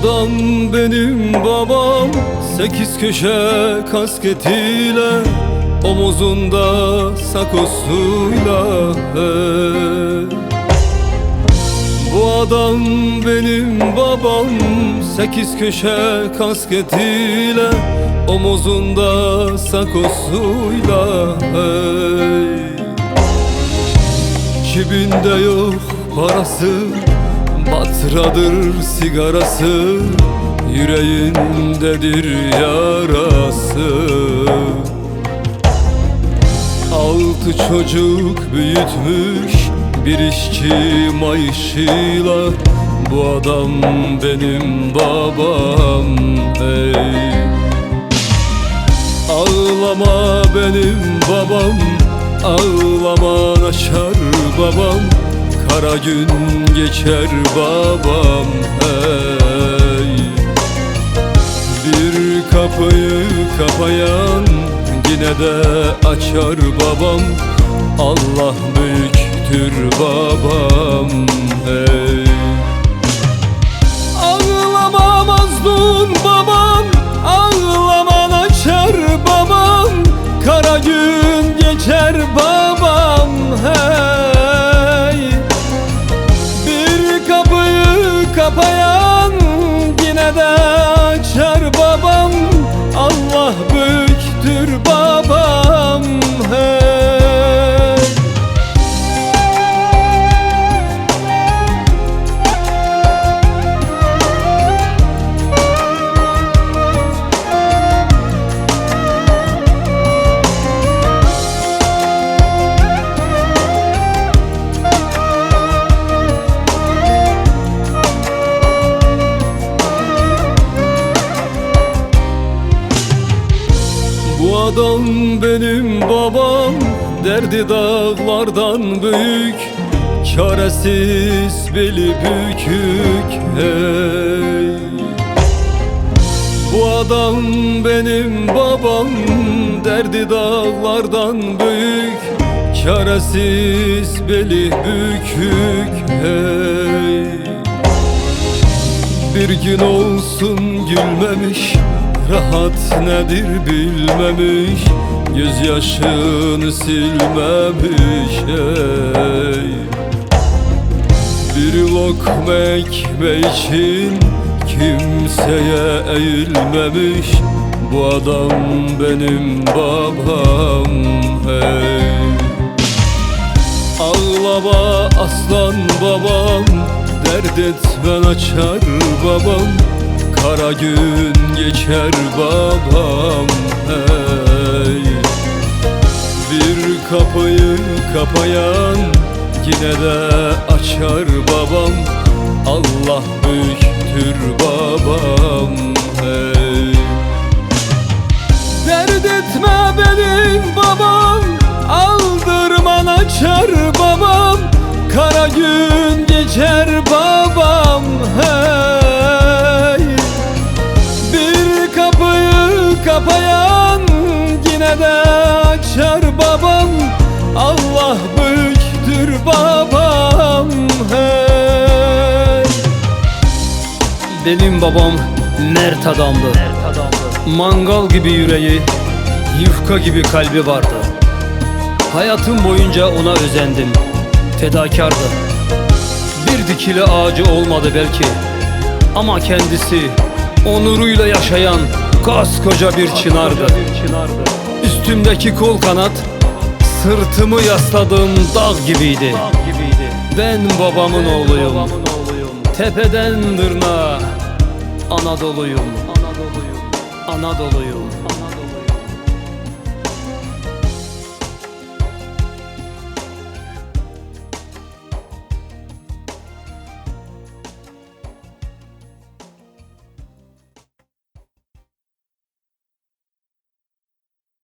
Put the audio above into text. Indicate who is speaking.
Speaker 1: adam benim babam Sekiz köşe kasketiyle Omuzunda sakosuyla. Bu adam benim babam Sekiz köşe kasketiyle Omuzunda sakosuyla hey. Cebinde yok parası Batradır sigarası Yüreğindedir yarası. Altı çocuk büyütmüş Bir işçi maaşıyla Bu adam benim babam hey Ağlama benim babam Ağlama açar babam Kara gün geçer babam hey. Bir kapıyı kapayan yine de açar babam. Allah büyüktür babam hey. Ağlama babam Ağlaman açar babam. Kara gün adam benim babam Derdi dağlardan büyük. Çaresiz beli bükük hey. Bu adam benim babam Derdi dağlardan büyük. Çaresiz beli bükük hey. Bir gün olsun gülmemiş Rahat nedir bilmemiş Gözyaşını silmemiş ey. Bir lokma ekmeği için Kimseye eğilmemiş Bu adam benim babam hey Ağlama aslan babam Dert etmen açar babam Kara gün geçer babam hey. Bir kapıyı kapayan Yine de açar babam. Allah büyüktür babam hey. Dert etme benim babam Aldırman açar babam. Kara gün babam hey
Speaker 2: Benim babam mert adamdı. Mangal gibi yüreği, yufka gibi kalbi vardı. Hayatım boyunca ona özendim. Fedakardı. Bir dikili ağacı olmadı belki. Ama kendisi onuruyla yaşayan koskoca bir çınardı. Üstümdeki kol kanat, sırtımı yasladığım dağ gibiydi. Ben babamın oğluyum. Tepeden tırnağa Anadolu'yum. Anadolu'yum. Anadolu'yum